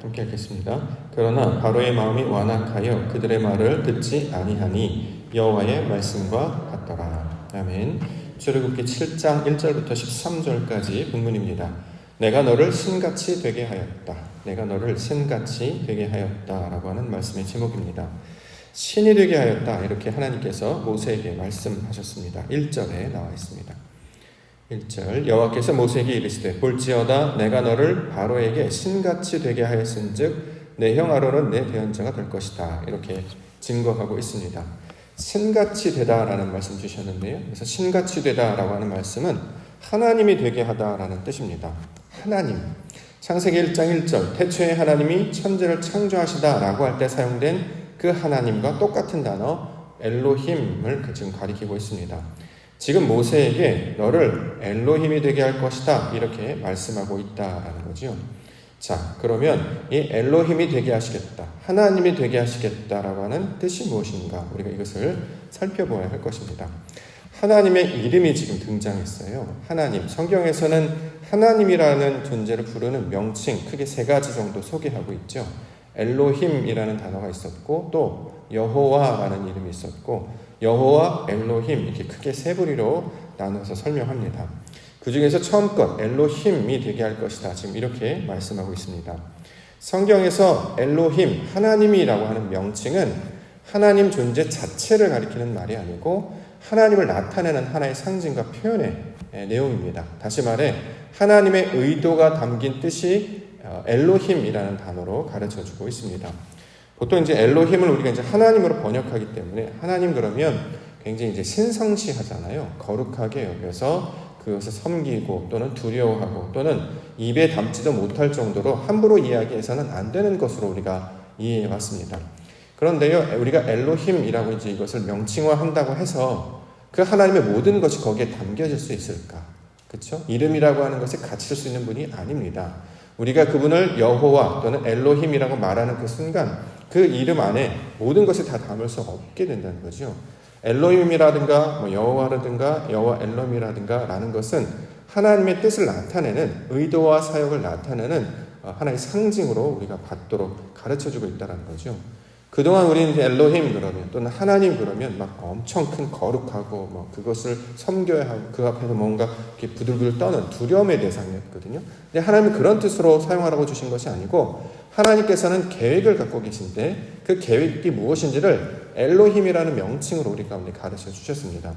함께 하겠습니다. 그러나 바로의 마음이 완악하여 그들의 말을 듣지 아니하니 여호와의 말씀과 같더라. 아멘. 출애굽기 7장 1절부터 13절까지 본문입니다. 내가 너를 신같이 되게 하였다. 내가 너를 신같이 되게 하였다라고 하는 말씀의 제목입니다. 신이 되게 하였다. 이렇게 하나님께서 모세에게 말씀하셨습니다. 1절에 나와 있습니다. 1절 여호와께서 모세에게 이르시되 볼지어다 내가 너를 바로에게 신같이 되게 하였은즉 내 형 아론은 내 대언자가 될 것이다. 이렇게 증거하고 있습니다. 신같이 되다라는 말씀 주셨는데요. 그래서 신같이 되다라고 하는 말씀은 하나님이 되게 하다라는 뜻입니다. 하나님. 창세기 1장 1절 태초에 하나님이 천지를 창조하시다라고 할 때 사용된 그 하나님과 똑같은 단어 엘로힘을 그 지금 가리키고 있습니다. 지금 모세에게 너를 엘로힘이 되게 할 것이다 이렇게 말씀하고 있다라는 거죠. 자, 그러면 이 엘로힘이 되게 하시겠다, 하나님이 되게 하시겠다라고 하는 뜻이 무엇인가? 우리가 이것을 살펴보아야 할 것입니다. 하나님의 이름이 지금 등장했어요. 하나님. 성경에서는 하나님이라는 존재를 부르는 명칭 크게 세 가지 정도 소개하고 있죠. 엘로힘이라는 단어가 있었고 또 여호와라는 이름이 있었고 여호와 엘로힘 이렇게 크게 세 부리로 나눠서 설명합니다. 그 중에서 처음 것 엘로힘이 되게 할 것이다. 지금 이렇게 말씀하고 있습니다. 성경에서 엘로힘 하나님이라고 하는 명칭은 하나님 존재 자체를 가리키는 말이 아니고 하나님을 나타내는 하나의 상징과 표현의 내용입니다. 다시 말해 하나님의 의도가 담긴 뜻이 엘로힘이라는 단어로 가르쳐 주고 있습니다. 보통 이제 엘로힘을 우리가 이제 하나님으로 번역하기 때문에 하나님 그러면 굉장히 이제 신성시하잖아요. 거룩하게 여겨서 그것을 섬기고 또는 두려워하고 또는 입에 담지도 못할 정도로 함부로 이야기해서는 안 되는 것으로 우리가 이해해 왔습니다. 그런데요, 우리가 엘로힘이라고 이제 이것을 명칭화한다고 해서 그 하나님의 모든 것이 거기에 담겨질 수 있을까? 그렇죠? 이름이라고 하는 것에 갇힐 수 있는 분이 아닙니다. 우리가 그분을 여호와 또는 엘로힘이라고 말하는 그 순간 그 이름 안에 모든 것을 다 담을 수 없게 된다는 거죠. 엘로힘이라든가 뭐 여호와라든가 여호와 엘롬이라든가라는 것은 하나님의 뜻을 나타내는 의도와 사역을 나타내는 하나의 상징으로 우리가 받도록 가르쳐 주고 있다는 거죠. 그동안 우리는 엘로힘 그러면 또는 하나님 그러면 막 엄청 큰 거룩하고 뭐 그것을 섬겨야 하고 그 앞에서 뭔가 이렇게 부들부들 떠는 두려움의 대상이었거든요. 근데 하나님은 그런 뜻으로 사용하라고 주신 것이 아니고 하나님께서는 계획을 갖고 계신데 그 계획이 무엇인지를 엘로힘이라는 명칭으로 우리 가운데 가르쳐 주셨습니다.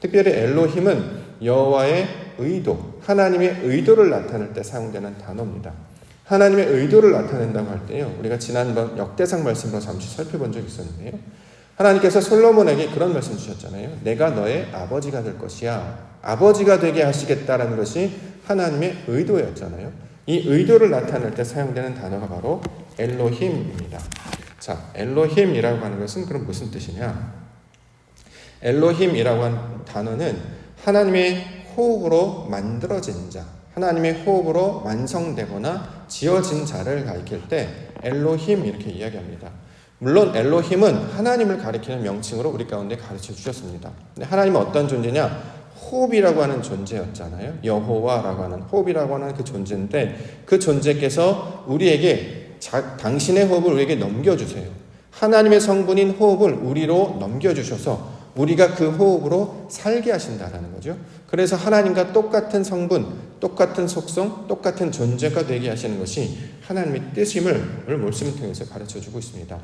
특별히 엘로힘은 여호와의 의도, 하나님의 의도를 나타낼 때 사용되는 단어입니다. 하나님의 의도를 나타낸다고 할 때요. 우리가 지난번 역대상 말씀으로 잠시 살펴본 적이 있었는데요. 하나님께서 솔로몬에게 그런 말씀 주셨잖아요. 내가 너의 아버지가 될 것이야. 아버지가 되게 하시겠다라는 것이 하나님의 의도였잖아요. 이 의도를 나타낼 때 사용되는 단어가 바로 엘로힘입니다. 자, 엘로힘이라고 하는 것은 그럼 무슨 뜻이냐? 엘로힘이라고 하는 단어는 하나님의 호흡으로 만들어진 자, 하나님의 호흡으로 완성되거나 지어진 자를 가리킬 때 엘로힘 이렇게 이야기합니다. 물론 엘로힘은 하나님을 가리키는 명칭으로 우리 가운데 가르쳐 주셨습니다. 하나님은 어떤 존재냐? 호흡이라고 하는 존재였잖아요. 여호와라고 하는 호흡이라고 하는 그 존재인데 그 존재께서 우리에게 자, 당신의 호흡을 우리에게 넘겨주세요. 하나님의 성분인 호흡을 우리로 넘겨주셔서 우리가 그 호흡으로 살게 하신다라는 거죠. 그래서 하나님과 똑같은 성분, 똑같은 속성, 똑같은 존재가 되게 하시는 것이 하나님의 뜻임을 오늘 말씀을 통해서 가르쳐 주고 있습니다.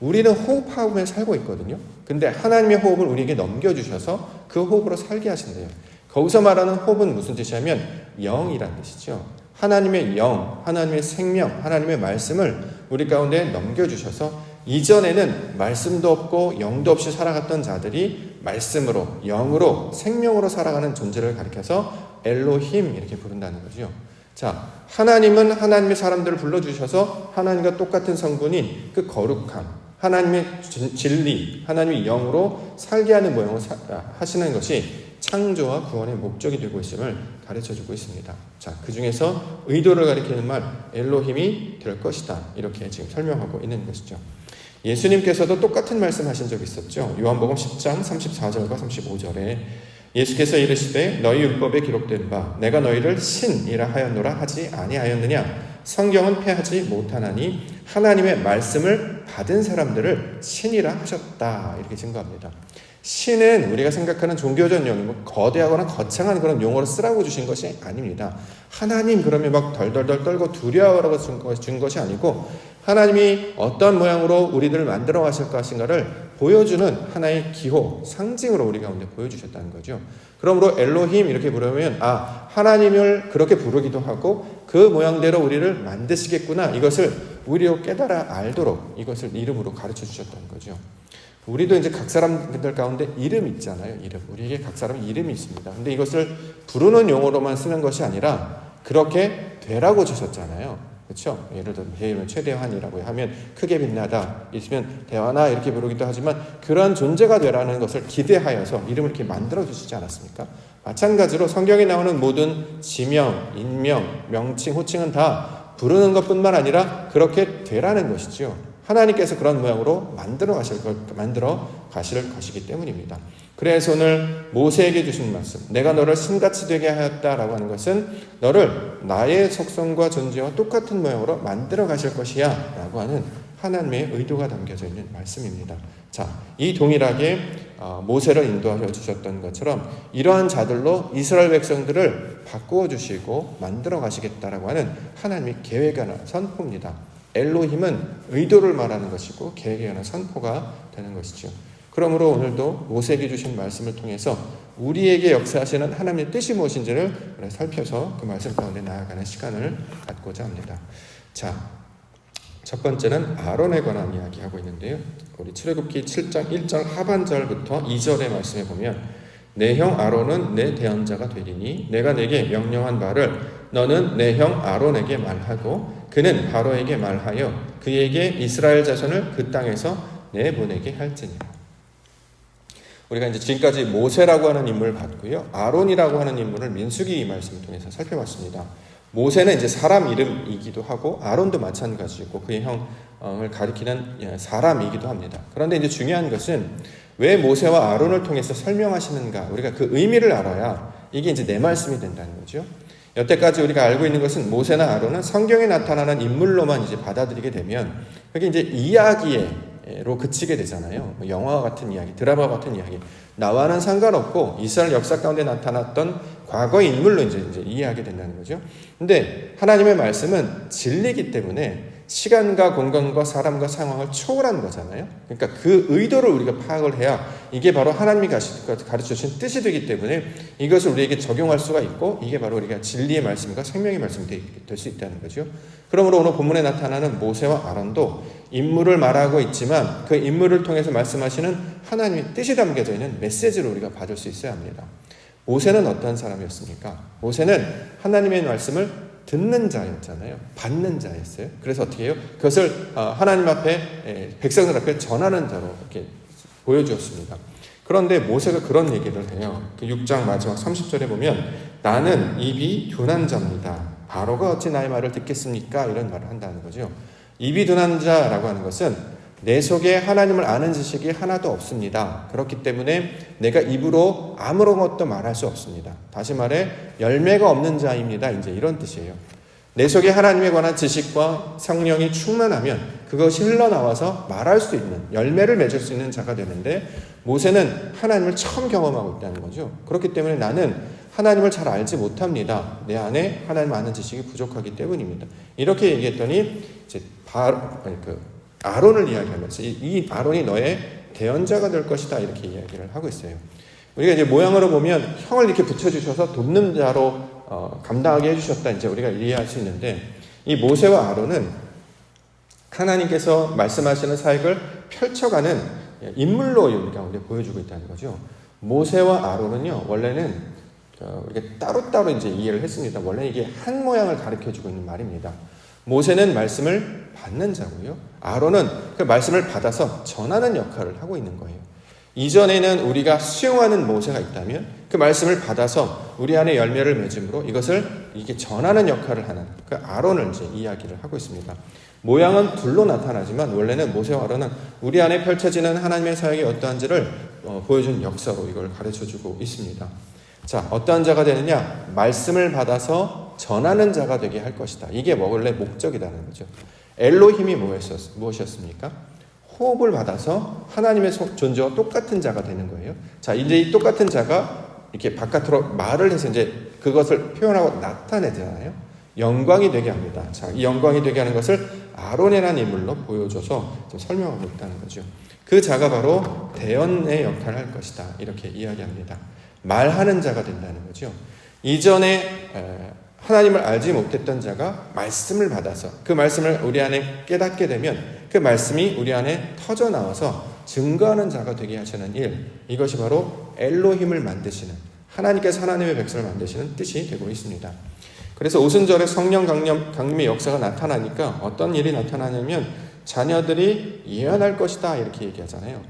우리는 호흡하며 살고 있거든요. 근데 하나님의 호흡을 우리에게 넘겨주셔서 그 호흡으로 살게 하신대요. 거기서 말하는 호흡은 무슨 뜻이냐면 영이란 뜻이죠. 하나님의 영, 하나님의 생명, 하나님의 말씀을 우리 가운데 넘겨주셔서 이전에는 말씀도 없고 영도 없이 살아갔던 자들이 말씀으로, 영으로, 생명으로 살아가는 존재를 가리켜서 엘로힘 이렇게 부른다는 거죠. 자, 하나님은 하나님의 사람들을 불러 주셔서 하나님과 똑같은 성분인 그 거룩함, 하나님의 진리, 하나님의 영으로 살게 하는 모형을 하시는 것이 창조와 구원의 목적이 되고 있음을 가르쳐 주고 있습니다. 자, 그 중에서 의도를 가리키는 말, 엘로힘이 될 것이다. 이렇게 지금 설명하고 있는 것이죠. 예수님께서도 똑같은 말씀 하신 적이 있었죠. 요한복음 10장 34절과 35절에 예수께서 이르시되 너희 율법에 기록된 바 내가 너희를 신이라 하였노라 하지 아니하였느냐 성경은 패하지 못하나니 하나님의 말씀을 받은 사람들을 신이라 하셨다. 이렇게 증거합니다. 신은 우리가 생각하는 종교적 용어, 뭐 거대하거나 거창한 그런 용어로 쓰라고 주신 것이 아닙니다. 하나님 그러면 막 덜덜덜 떨고 두려워라고 준 것이, 준 것이 아니고 하나님이 어떤 모양으로 우리들을 만들어 가실 것인가를 보여주는 하나의 기호, 상징으로 우리 가운데 보여주셨다는 거죠. 그러므로 엘로힘 이렇게 부르면 아 하나님을 그렇게 부르기도 하고 그 모양대로 우리를 만드시겠구나 이것을 우리로 깨달아 알도록 이것을 이름으로 가르쳐 주셨다는 거죠. 우리도 이제 각 사람들 가운데 이름 있잖아요. 이름. 우리에게 각 사람 이름이 있습니다. 근데 이것을 부르는 용어로만 쓰는 것이 아니라 그렇게 되라고 주셨잖아요. 그렇죠? 예를 배우면 최대환이라고 하면 크게 빛나다 있으면 대환아 이렇게 부르기도 하지만 그러한 존재가 되라는 것을 기대하여서 이름을 이렇게 만들어 주시지 않았습니까? 마찬가지로 성경에 나오는 모든 지명, 인명, 명칭, 호칭은 다 부르는 것뿐만 아니라 그렇게 되라는 것이지요. 하나님께서 그런 모양으로 만들어 가실 것, 만들어 가실 것이기 때문입니다. 그래서 오늘 모세에게 주신 말씀, 내가 너를 신같이 되게 하였다라고 하는 것은 너를 나의 속성과 존재와 똑같은 모양으로 만들어 가실 것이야라고 하는 하나님의 의도가 담겨져 있는 말씀입니다. 자, 이 동일하게 어, 모세를 인도하여 주셨던 것처럼 이러한 자들로 이스라엘 백성들을 바꾸어 주시고 만들어 가시겠다라고 하는 하나님의 계획에 관한 선포입니다. 엘로힘은 의도를 말하는 것이고 계획에 관한 선포가 되는 것이죠. 그러므로 오늘도 모세에게 주신 말씀을 통해서 우리에게 역사하시는 하나님의 뜻이 무엇인지를 살펴서 그 말씀 가운데 나아가는 시간을 갖고자 합니다. 자, 첫 번째는 아론에 관한 이야기하고 있는데요. 우리 출애굽기 7장 1절 하반절부터 2절의 말씀에 보면 내 형 아론은 내 대언자가 되리니 내가 내게 명령한 바를 너는 내 형 아론에게 말하고 그는 바로에게 말하여 그에게 이스라엘 자손을 그 땅에서 내보내게 할지니라. 우리가 이제 지금까지 모세라고 하는 인물을 봤고요. 아론이라고 하는 인물을 민수기 말씀을 통해서 살펴봤습니다. 모세는 이제 사람 이름이기도 하고 아론도 마찬가지고 그의 형을 가리키는 예, 사람이기도 합니다. 그런데 이제 중요한 것은 왜 모세와 아론을 통해서 설명하시는가? 우리가 그 의미를 알아야 이게 이제 내 말씀이 된다는 거죠. 여태까지 우리가 알고 있는 것은 모세나 아론은 성경에 나타나는 인물로만 이제 받아들이게 되면 그게 이제 이야기로 그치게 되잖아요. 뭐 영화 같은 이야기, 드라마 같은 이야기. 나와는 상관없고 이스라엘 역사 가운데 나타났던 과거 인물로 이제, 이제 이해하게 된다는 거죠. 근데 하나님의 말씀은 진리기 때문에 시간과 공간과 사람과 상황을 초월한 거잖아요. 그러니까 그 의도를 우리가 파악을 해야 이게 바로 하나님이 가르쳐 주신 뜻이 되기 때문에 이것을 우리에게 적용할 수가 있고 이게 바로 우리가 진리의 말씀과 생명의 말씀이 될 수 있다는 거죠. 그러므로 오늘 본문에 나타나는 모세와 아론도 인물을 말하고 있지만 그 인물을 통해서 말씀하시는 하나님의 뜻이 담겨져 있는 메시지를 우리가 받을 수 있어야 합니다. 모세는 어떤 사람이었습니까? 모세는 하나님의 말씀을 듣는 자였잖아요. 받는 자였어요. 그래서 어떻게 해요? 그것을 어, 하나님 앞에 백성들 앞에 전하는 자로 이렇게 보여주었습니다. 그런데 모세가 그런 얘기를 해요. 그 6장 마지막 30절에 보면 나는 입이 둔한 자입니다. 바로가 어찌 나의 말을 듣겠습니까? 이런 말을 한다는 거죠. 입이 둔한 자라고 하는 것은 내 속에 하나님을 아는 지식이 하나도 없습니다. 그렇기 때문에 내가 입으로 아무런 것도 말할 수 없습니다. 다시 말해 열매가 없는 자입니다. 이제 이런 뜻이에요. 내 속에 하나님에 관한 지식과 성령이 충만하면 그것이 흘러나와서 말할 수 있는 열매를 맺을 수 있는 자가 되는데 모세는 하나님을 처음 경험하고 있다는 거죠. 그렇기 때문에 나는 하나님을 잘 알지 못합니다. 내 안에 하나님 아는 지식이 부족하기 때문입니다. 이렇게 얘기했더니 이제 바, 아니 그 아론을 이야기하면서 이, 이 아론이 너의 대언자가 될 것이다 이렇게 이야기를 하고 있어요. 우리가 이제 모양으로 보면 형을 이렇게 붙여주셔서 돕는 자로 어, 감당하게 해주셨다 이제 우리가 이해할 수 있는데 이 모세와 아론은 하나님께서 말씀하시는 사역을 펼쳐가는 인물로 우리 가운데 보여주고 있다는 거죠. 모세와 아론은요 원래는 어, 이렇게 따로따로 이제 이해를 했습니다. 원래 이게 한 모양을 가르쳐주고 있는 말입니다. 모세는 말씀을 받는 자고요. 아론은 그 말씀을 받아서 전하는 역할을 하고 있는 거예요. 이전에는 우리가 수용하는 모세가 있다면 그 말씀을 받아서 우리 안에 열매를 맺음으로 이것을 이게 전하는 역할을 하는 그 아론을 이제 이야기를 하고 있습니다. 모양은 둘로 나타나지만 원래는 모세와 아론은 우리 안에 펼쳐지는 하나님의 사역이 어떠한지를 어, 보여준 역사로 이걸 가르쳐 주고 있습니다. 자, 어떠한 자가 되느냐? 말씀을 받아서 전하는 자가 되게 할 것이다. 이게 뭐 원래 목적이라는 거죠. 엘로힘이 뭐였었, 무엇이었습니까? 호흡을 받아서 하나님의 소- 존재와 똑같은 자가 되는 거예요. 자, 이제 이 똑같은 자가 이렇게 바깥으로 말을 해서 이제 그것을 표현하고 나타내잖아요. 영광이 되게 합니다. 자, 이 영광이 되게 하는 것을 아론이라는 인물로 보여줘서 좀 설명하고 있다는 거죠. 그 자가 바로 대언의 역할을 할 것이다. 이렇게 이야기합니다. 말하는 자가 된다는 거죠. 이전에 에, 하나님을 알지 못했던 자가 말씀을 받아서 그 말씀을 우리 안에 깨닫게 되면 그 말씀이 우리 안에 터져 나와서 증거하는 자가 되게 하시는 일 이것이 바로 엘로힘을 만드시는 하나님께서 하나님의 백성을 만드시는 뜻이 되고 있습니다. 그래서 오순절에 성령 강림, 강림의 역사가 나타나니까 어떤 일이 나타나냐면 자녀들이 예언할 것이다 이렇게 얘기하잖아요.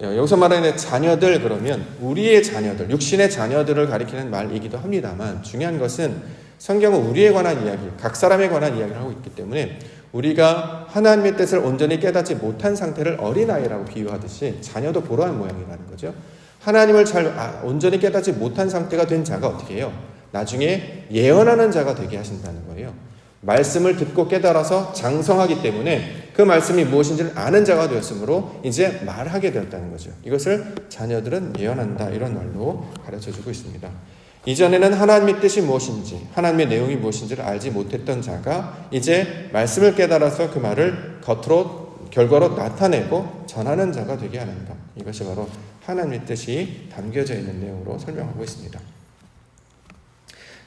어, 여기서 말하는 자녀들 그러면 우리의 자녀들, 육신의 자녀들을 가리키는 말이기도 합니다만 중요한 것은 성경은 우리에 관한 이야기, 각 사람에 관한 이야기를 하고 있기 때문에 우리가 하나님의 뜻을 온전히 깨닫지 못한 상태를 어린아이라고 비유하듯이 자녀도 보러한 모양이라는 거죠. 하나님을 잘 아, 온전히 깨닫지 못한 상태가 된 자가 어떻게 해요? 나중에 예언하는 자가 되게 하신다는 거예요. 말씀을 듣고 깨달아서 장성하기 때문에 그 말씀이 무엇인지를 아는 자가 되었으므로 이제 말하게 되었다는 거죠. 이것을 자녀들은 예언한다 이런 말로 가르쳐 주고 있습니다. 이전에는 하나님의 뜻이 무엇인지, 하나님의 내용이 무엇인지를 알지 못했던 자가 이제 말씀을 깨달아서 그 말을 겉으로 결과로 나타내고 전하는 자가 되게 하는 것. 이것이 바로 하나님의 뜻이 담겨져 있는 내용으로 설명하고 있습니다.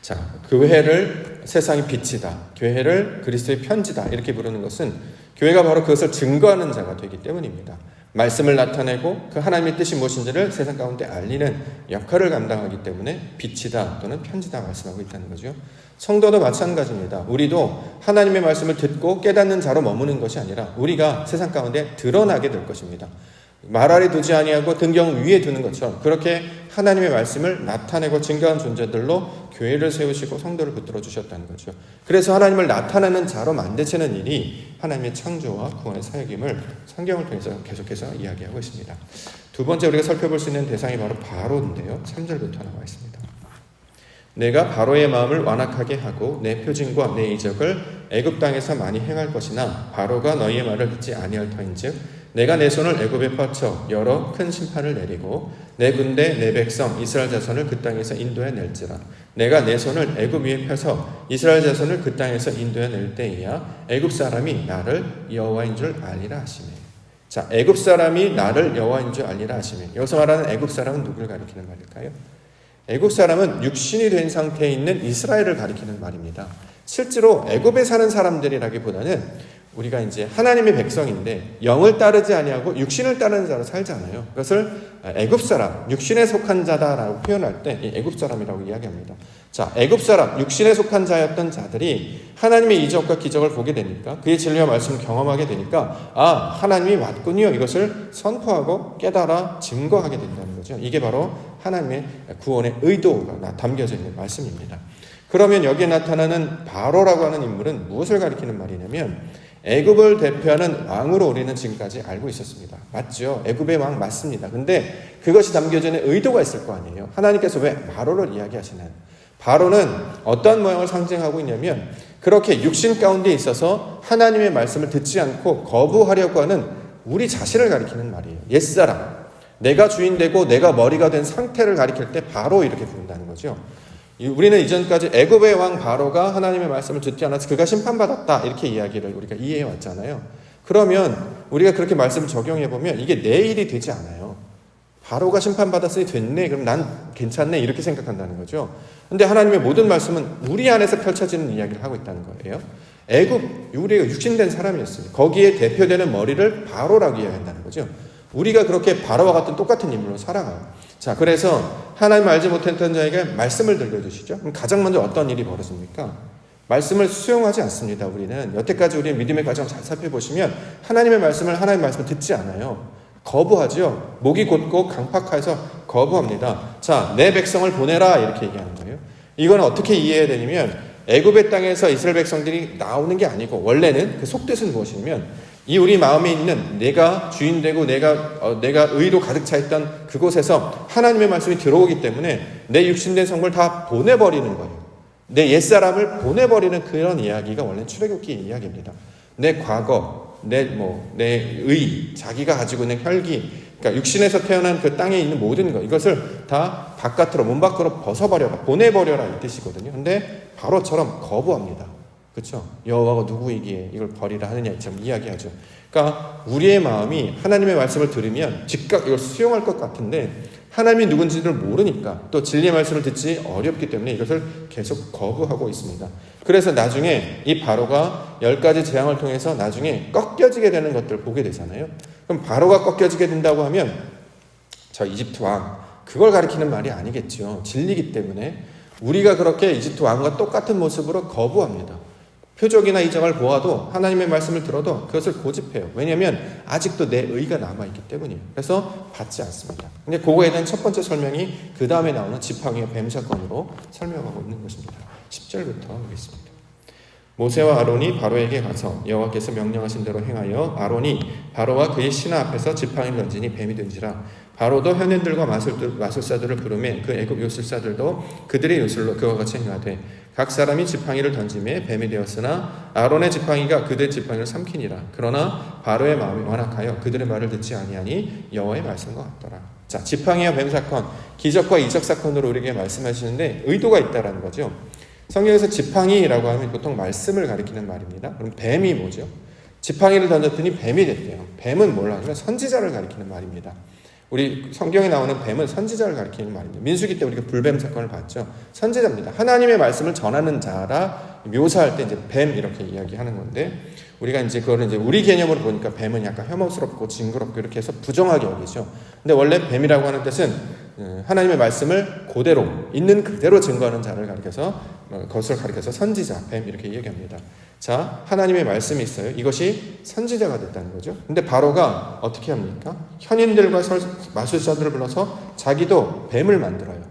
자, 교회를 세상의 빛이다. 교회를 그리스도의 편지다. 이렇게 부르는 것은 교회가 바로 그것을 증거하는 자가 되기 때문입니다. 말씀을 나타내고 그 하나님의 뜻이 무엇인지를 세상 가운데 알리는 역할을 감당하기 때문에 빛이다 또는 편지다 말씀하고 있다는 거죠. 성도도 마찬가지입니다. 우리도 하나님의 말씀을 듣고 깨닫는 자로 머무는 것이 아니라 우리가 세상 가운데 드러나게 될 것입니다. 말 아래 두지 아니하고 등경 위에 두는 것처럼 그렇게 하나님의 말씀을 나타내고 증거한 존재들로 교회를 세우시고 성도를 붙들어 주셨다는 거죠. 그래서 하나님을 나타내는 자로 만드시는 일이 하나님의 창조와 구원의 사역임을 성경을 통해서 계속해서 이야기하고 있습니다. 두 번째 우리가 살펴볼 수 있는 대상이 바로 바로인데요. 3절부터 나와 있습니다. 내가 바로의 마음을 완악하게 하고 내 표징과 내 이적을 애굽 땅에서 많이 행할 것이나 바로가 너희의 말을 듣지 아니할 터인즉 내가 내 손을 애굽에 뻗쳐 여러 큰 심판을 내리고 내 군대 내 백성 이스라엘 자손을 그 땅에서 인도해 낼지라 내가 내 손을 애굽 위에 펴서 이스라엘 자손을 그 땅에서 인도해 낼 때에야 애굽 사람이 나를 여호와인 줄 알리라 하시매 자 애굽 사람이 나를 여호와인 줄 알리라 하시매 여기서 말하는 애굽 사람은 누구를 가리키는 말일까요? 애굽 사람은 육신이 된 상태에 있는 이스라엘을 가리키는 말입니다. 실제로 애굽에 사는 사람들이라기보다는 우리가 이제 하나님의 백성인데 영을 따르지 아니하고 육신을 따르는 자로 살잖아요. 그것을 애굽 사람, 육신에 속한 자다라고 표현할 때 애굽 사람이라고 이야기합니다. 자, 애굽 사람, 육신에 속한 자였던 자들이 하나님의 이적과 기적을 보게 되니까 그의 진리와 말씀을 경험하게 되니까 아, 하나님이 맞군요. 이것을 선포하고 깨달아 증거하게 된다는 거죠. 이게 바로 하나님의 구원의 의도가 담겨져 있는 말씀입니다. 그러면 여기에 나타나는 바로라고 하는 인물은 무엇을 가리키는 말이냐면 애굽을 대표하는 왕으로 우리는 지금까지 알고 있었습니다. 맞죠? 애굽의 왕 맞습니다. 근데 그것이 담겨져 의도가 있을 거 아니에요. 하나님께서 왜 바로를 이야기하시나요? 바로는 어떤 모양을 상징하고 있냐면 그렇게 육신 가운데 있어서 하나님의 말씀을 듣지 않고 거부하려고 하는 우리 자신을 가리키는 말이에요. 옛사람. 내가 주인 되고 내가 머리가 된 상태를 가리킬 때 바로 이렇게 부른다는 거죠. 우리는 이전까지 애굽의 왕 바로가 하나님의 말씀을 듣지 않아서 그가 심판받았다 이렇게 이야기를 우리가 이해해 왔잖아요. 그러면 우리가 그렇게 말씀을 적용해 보면 이게 내 일이 되지 않아요. 바로가 심판받았으니 됐네. 그럼 난 괜찮네. 이렇게 생각한다는 거죠. 근데 하나님의 모든 말씀은 우리 안에서 펼쳐지는 이야기를 하고 있다는 거예요. 애굽 우리가 육신된 사람이었어요. 거기에 대표되는 머리를 바로라고 이야기한다는 거죠. 우리가 그렇게 바로와 같은 똑같은 인물로 살아가요. 자, 그래서 하나님 알지 못했던 자에게 말씀을 들려주시죠. 그럼 가장 먼저 어떤 일이 벌어집니까? 말씀을 수용하지 않습니다. 우리는 여태까지 우리 믿음의 과정 잘 살펴보시면 하나님의 말씀을 하나님의 말씀을 듣지 않아요. 거부하죠. 목이 곧고 강팍해서 거부합니다. 자, 내 백성을 보내라 이렇게 얘기하는 거예요. 이건 어떻게 이해해야 되냐면 애굽의 땅에서 이스라엘 백성들이 나오는 게 아니고 원래는 그 속뜻은 무엇이냐면 이 우리 마음에 있는 내가 주인 되고 내가 어, 내가 의로 가득 차 있던 그곳에서 하나님의 말씀이 들어오기 때문에 내 육신된 성을 다 보내버리는 거예요. 내 옛사람을 보내버리는 그런 이야기가 원래 출애굽기 이야기입니다. 내 과거, 내 뭐 내 의, 자기가 가지고 있는 혈기, 그러니까 육신에서 태어난 그 땅에 있는 모든 것 이것을 다 바깥으로 몸 밖으로 벗어버려라, 보내버려라 이 뜻이거든요. 근데 바로처럼 거부합니다. 그렇죠? 여호와가 누구이기에 이걸 버리라 하느냐 참 이야기하죠. 그러니까 우리의 마음이 하나님의 말씀을 들으면 즉각 이걸 수용할 것 같은데 하나님이 누군지를 모르니까 또 진리의 말씀을 듣지 어렵기 때문에 이것을 계속 거부하고 있습니다. 그래서 나중에 이 바로가 열 가지 재앙을 통해서 나중에 꺾여지게 되는 것들을 보게 되잖아요. 그럼 바로가 꺾여지게 된다고 하면 저 이집트 왕 그걸 가리키는 말이 아니겠죠. 진리기 때문에 우리가 그렇게 이집트 왕과 똑같은 모습으로 거부합니다. 표적이나 이정을 보아도 하나님의 말씀을 들어도 그것을 고집해요. 왜냐하면 아직도 내 의가 남아 있기 때문이에요. 그래서 받지 않습니다. 근데 그거에 대한 첫 번째 설명이 그 다음에 나오는 지팡이와 뱀 사건으로 설명하고 있는 것입니다. 10절부터 보겠습니다. 모세와 아론이 바로에게 가서 여호와께서 명령하신 대로 행하여 아론이 바로와 그의 신하 앞에서 지팡이를 던지니 뱀이 된지라 바로도 현인들과 마술들, 마술사들을 부르매 그 애굽 요술사들도 그들의 요술로 그와 같이 행하되 각 사람이 지팡이를 던짐에 뱀이 되었으나 아론의 지팡이가 그들의 지팡이를 삼키니라. 그러나 바로의 마음이 완악하여 그들의 말을 듣지 아니하니 여호와의 말씀과 같더라. 자 지팡이와 뱀 사건 기적과 이적 사건으로 우리에게 말씀하시는데 의도가 있다라는 거죠. 성경에서 지팡이라고 하면 보통 말씀을 가리키는 말입니다. 그럼 뱀이 뭐죠? 지팡이를 던졌더니 뱀이 됐대요. 뱀은 뭘라 하면 선지자를 가리키는 말입니다 우리 성경에 나오는 뱀은 선지자를 가리키는 말입니다. 민수기 때 우리가 불뱀 사건을 봤죠. 선지자입니다. 하나님의 말씀을 전하는 자라 묘사할 때 이제 뱀 이렇게 이야기하는 건데 우리가 이제 그거를 이제 우리 개념으로 보니까 뱀은 약간 혐오스럽고 징그럽고 이렇게 해서 부정하게 여기죠. 근데 원래 뱀이라고 하는 뜻은 어, 하나님의 말씀을 그대로 있는 그대로 증거하는 자를 가리켜서 어, 그것을 가리켜서 선지자 뱀 이렇게 얘기합니다. 자, 하나님의 말씀이 있어요. 이것이 선지자가 됐다는 거죠. 근데 바로가 어떻게 합니까? 현인들과 마술사들을 불러서 자기도 뱀을 만들어요.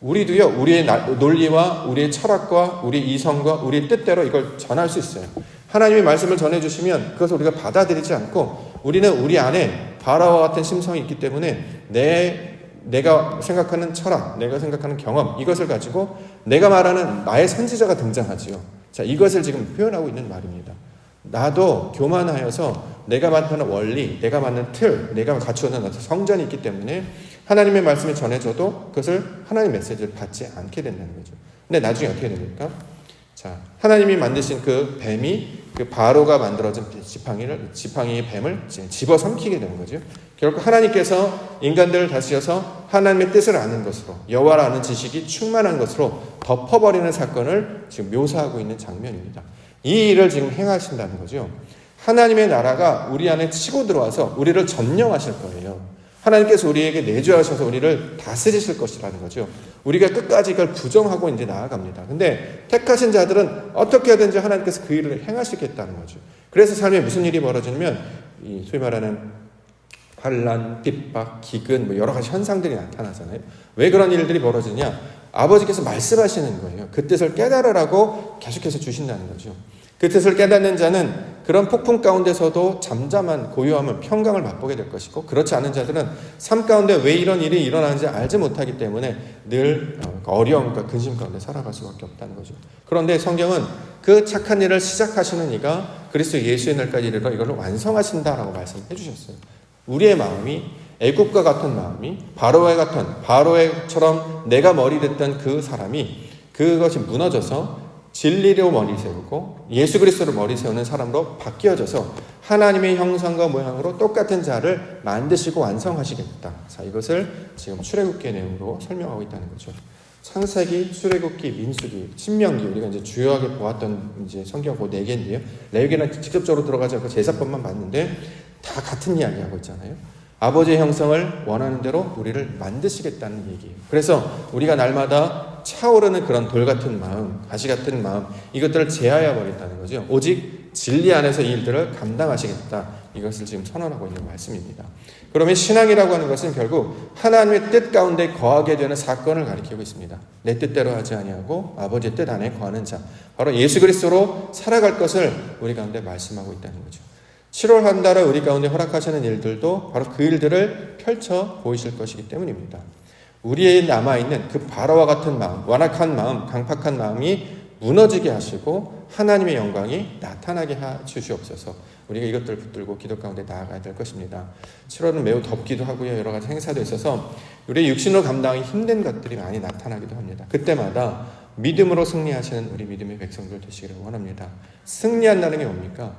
우리도요, 우리의 논리와 우리의 철학과 우리 이성과 우리 뜻대로 이걸 전할 수 있어요. 하나님의 말씀을 전해주시면 그것을 우리가 받아들이지 않고 우리는 우리 안에 바라와 같은 심성이 있기 때문에 내 내가 생각하는 철학, 내가 생각하는 경험 이것을 가지고 내가 말하는 나의 선지자가 등장하지요. 자, 이것을 지금 표현하고 있는 말입니다. 나도 교만하여서 내가 만드는 원리, 내가 만든 틀, 내가 갖추어놓은 성전이 있기 때문에 하나님의 말씀이 전해져도 그것을 하나님 메시지를 받지 않게 된다는 거죠. 근데 나중에 어떻게 됩니까? 자, 하나님이 만드신 그 뱀이 그 바로가 만들어진 지팡이를 지팡이의 뱀을 집어 삼키게 되는 거죠. 결국 하나님께서 인간들을 다스려서 하나님의 뜻을 아는 것으로 여호와를 아는 지식이 충만한 것으로 덮어버리는 사건을 지금 묘사하고 있는 장면입니다. 이 일을 지금 행하신다는 거죠. 하나님의 나라가 우리 안에 치고 들어와서 우리를 점령하실 거예요. 하나님께서 우리에게 내주하셔서 우리를 다스리실 것이라는 거죠. 우리가 끝까지 이걸 부정하고 이제 나아갑니다. 근데 택하신 자들은 어떻게 하든지 하나님께서 그 일을 행하시겠다는 거죠. 그래서 삶에 무슨 일이 벌어지냐면 이 소위 말하는 환란, 핍박, 기근 뭐 여러 가지 현상들이 나타나잖아요. 왜 그런 일들이 벌어지냐? 아버지께서 말씀하시는 거예요. 그 뜻을 깨달으라고 계속해서 주신다는 거죠. 그 뜻을 깨닫는 자는 그런 폭풍 가운데서도 잠잠한 고요함을 평강을 맛보게 될 것이고 그렇지 않은 자들은 삶 가운데 왜 이런 일이 일어나는지 알지 못하기 때문에 늘 어, 어려움과 근심 가운데 살아갈 수밖에 없다는 거죠. 그런데 성경은 그 착한 일을 시작하시는 이가 그리스도 예수의 날까지 이르러 이걸 완성하신다라고 말씀해 주셨어요. 우리의 마음이 애국과 같은 마음이 바로의 같은 바로의처럼 내가 머리 됐던 그 사람이 그것이 무너져서 진리로 머리 세우고 예수 그리스도로 머리 세우는 사람으로 바뀌어져서 하나님의 형상과 모양으로 똑같은 자를 만드시고 완성하시겠다. 자, 이것을 지금 출애굽기 내용으로 설명하고 있다는 거죠. 창세기, 출애굽기, 민수기, 신명기 우리가 이제 주요하게 보았던 이제 성경 그 네 개인데요. 레위기는 직접적으로 들어가지 않고 제사법만 봤는데 다 같은 이야기하고 있잖아요. 아버지의 형성을 원하는 대로 우리를 만드시겠다는 얘기예요. 그래서 우리가 날마다 차오르는 그런 돌 같은 마음, 가시 같은 마음, 이것들을 제하여 버린다는 거죠. 오직 진리 안에서 이 일들을 감당하시겠다. 이것을 지금 선언하고 있는 말씀입니다. 그러면 신앙이라고 하는 것은 결국 하나님의 뜻 가운데 거하게 되는 사건을 가리키고 있습니다. 내 뜻대로 하지 아니하고 아버지의 뜻 안에 거하는 자, 바로 예수 그리스도로 살아갈 것을 우리 가운데 말씀하고 있다는 거죠. 7월 한 달에 우리 가운데 허락하시는 일들도 바로 그 일들을 펼쳐 보이실 것이기 때문입니다. 우리의 남아 있는 그 바로와 같은 마음, 완악한 마음, 강팍한 마음이 무너지게 하시고 하나님의 영광이 나타나게 하 주시옵소서. 우리가 이것들을 붙들고 기도 가운데 나아가야 될 것입니다. 7월은 매우 덥기도 하고요. 여러 가지 행사도 있어서 우리의 육신으로 감당하기 힘든 것들이 많이 나타나기도 합니다. 그때마다 믿음으로 승리하시는 우리 믿음의 백성들 되시기를 원합니다. 승리한다는 게 뭡니까?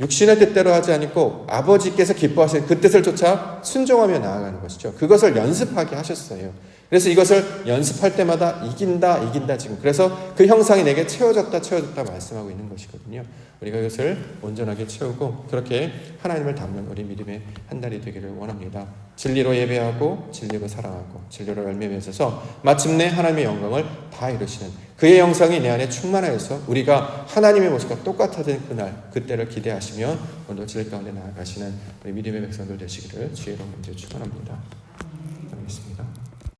육신의 뜻대로 하지 않고 아버지께서 기뻐하시는 그 뜻을 쫓아 순종하며 나아가는 것이죠. 그것을 연습하게 하셨어요. 그래서 이것을 연습할 때마다 이긴다, 이긴다 지금. 그래서 그 형상이 내게 채워졌다, 채워졌다 말씀하고 있는 것이거든요. 우리가 이것을 온전하게 채우고 그렇게 하나님을 닮는 우리 믿음의 한 달이 되기를 원합니다. 진리로 예배하고 진리로 사랑하고 진리로 열매 맺어서 마침내 하나님의 영광을 다 이루시는 그의 영상이 내 안에 충만하여서 우리가 하나님의 모습과 똑같아진 그날 그때를 기대하시며 오늘 질 가운데 나아가시는 우리 믿음의 백성들 되시기를 주의로 먼저 축원합니다.